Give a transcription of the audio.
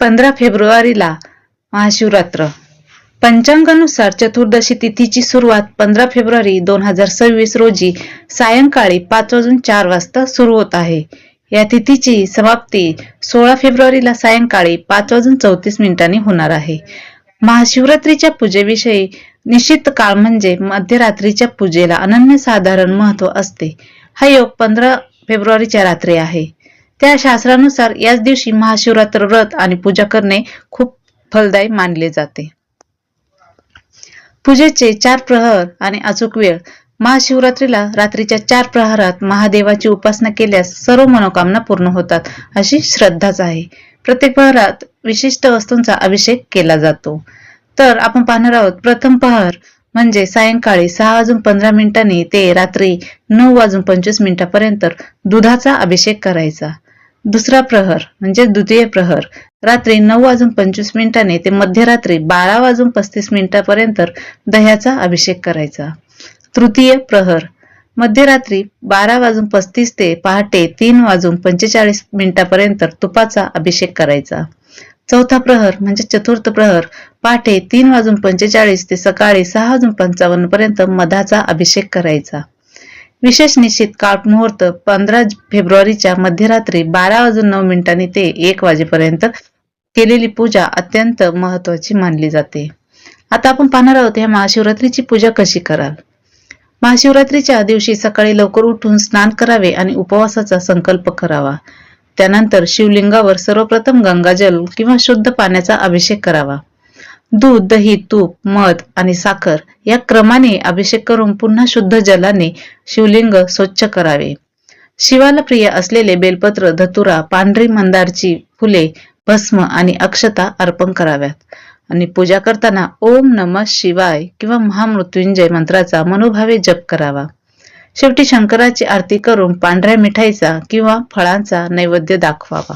पंधरा फेब्रुवारीला महाशिवरात्र. पंचांगानुसार चतुर्दशी तिथीची सुरुवात पंधरा फेब्रुवारी दोन हजार सव्वीस रोजी सायंकाळी पाच वाजून चार वाजता सुरू होत आहे. या तिथीची समाप्ती सोळा फेब्रुवारीला सायंकाळी पाच वाजून चौतीस मिनिटांनी होणार आहे. महाशिवरात्रीच्या पूजेविषयी निश्चित काळ म्हणजे मध्यरात्रीच्या पूजेला अनन्यसाधारण महत्त्व असते. हा योग पंधरा फेब्रुवारीच्या रात्री आहे. त्या शास्त्रानुसार याच दिवशी महाशिवरात्र व्रत आणि पूजा करणे खूप फलदायी मानले जाते. पूजेचे चार प्रहर आणि अचूक वेळ. महाशिवरात्रीला रात्रीच्या चार प्रहरात महादेवाची उपासना केल्यास सर्व मनोकामना पूर्ण होतात अशी श्रद्धाच आहे. प्रत्येक प्रहरात विशिष्ट वस्तूंचा अभिषेक केला जातो. तर आपण पाहणार आहोत प्रथम प्रहर म्हणजे सायंकाळी सहा वाजून पंधरा मिनिटांनी ते रात्री नऊ वाजून पंचवीस मिनिटापर्यंत दुधाचा अभिषेक करायचा. दुसरा प्रहर म्हणजे द्वितीय प्रहर. रात्री नऊ वाजून पंचवीस मिनिटांनी ते मध्यरात्री बारा वाजून पस्तीस मिनिटापर्यंत दह्याचा अभिषेक करायचा. तृतीय प्रहर मध्यरात्री बारा वाजून पस्तीस ते पहाटे तीन वाजून पंचेचाळीस मिनिटापर्यंत तुपाचा अभिषेक करायचा. चौथा प्रहर म्हणजे चतुर्थ प्रहर पहाटे तीन वाजून पंचेचाळीस ते सकाळी सहा वाजून पंचावन्न पर्यंत मधाचा अभिषेक करायचा. विशेष निश्चित काळ मुहूर्त पंधरा फेब्रुवारीच्या मध्यरात्री बारा वाजून नऊ मिनिटांनी ते एक वाजेपर्यंत केलेली पूजा अत्यंत महत्वाची मानली जाते. आता आपण पाहणार आहोत या महाशिवरात्रीची पूजा कशी कराल? महाशिवरात्रीच्या दिवशी सकाळी लवकर उठून स्नान करावे आणि उपवासाचा संकल्प करावा. त्यानंतर शिवलिंगावर सर्वप्रथम गंगाजल किंवा शुद्ध पाण्याचा अभिषेक करावा. दूध दही तूप मध आणि साखर या क्रमाने अभिषेक करून पुन्हा शुद्ध जलाने शिवलिंग स्वच्छ करावे. शिवाला प्रिय असलेले बेलपत्र धतुरा पांढरी मंदारची फुले भस्म आणि अक्षता अर्पण कराव्यात. आणि पूजा करताना ओम नम शिवाय किंवा महामृत्युंजय मंत्राचा मनोभावे जप करावा. शेवटी शंकराची आरती करून पांढऱ्या मिठाईचा किंवा फळांचा नैवेद्य दाखवावा.